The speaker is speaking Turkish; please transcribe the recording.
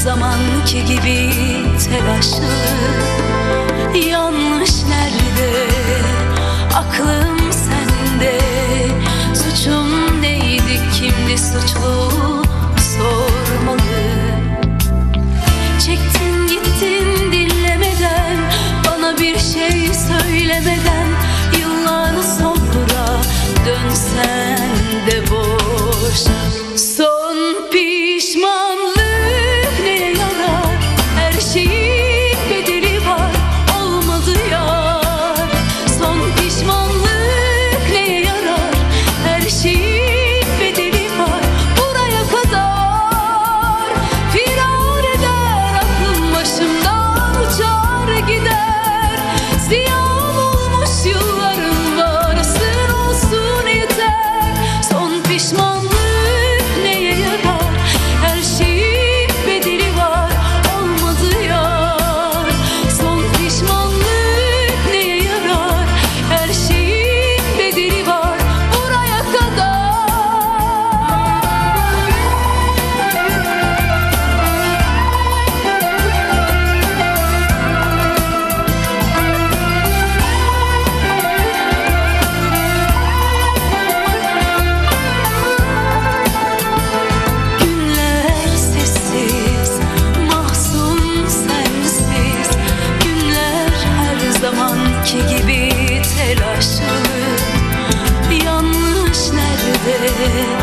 zamanki gibi telaşlı. Yanlış nerede? Aklım sende. Suçum neydi? Kimdi suçlu? Sormalı. Çektin gittin dinlemeden bana bir şey söylemeden bed